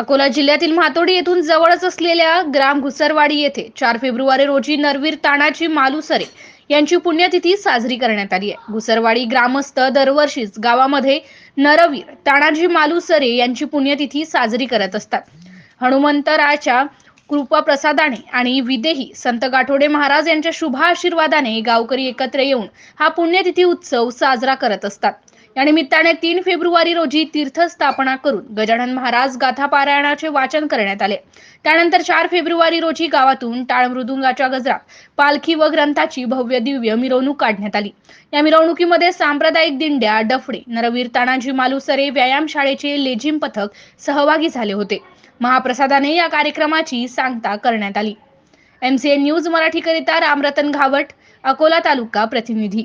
अकोला जिल्ह्यातील म्हातोडी येथून जवळच असलेल्या ग्राम घुसरवाडी येथे चार फेब्रुवारी रोजी नरवीर तानाजी मालुसरे यांची पुण्यतिथी साजरी करण्यात आली आहे. घुसरवाडी ग्रामस्थ दरवर्षीच गावामध्ये नरवीर तानाजी मालुसरे यांची पुण्यतिथी साजरी करत असतात. हनुमंतराच्या कृपाप्रसादाने आणि विदेही संत गाठोडे महाराज यांच्या शुभ आशीर्वादाने गावकरी एकत्र येऊन हा पुण्यतिथी उत्सव साजरा करत असतात. या निमित्ताने तीन फेब्रुवारी रोजी तीर्थस्थापना करून गजानन महाराज गाथा पारायणाचे वाचन करण्यात आले. त्यानंतर चार फेब्रुवारी रोजी गावातून टाळ मृदुंगाच्या गजरात पालखी व ग्रंथाची भव्य दिव्य मिरवणूक काढण्यात आली. या मिरवणुकीमध्ये सांप्रदायिक दिंड्या डफडे नरवीर तानाजी मालुसरे व्यायाम शाळेचे लेझिम पथक सहभागी झाले होते. महाप्रसादाने या कार्यक्रमाची सांगता करण्यात आली. एमसीएन न्यूज मराठीकरिता रामरतन घावट अकोला तालुका प्रतिनिधी.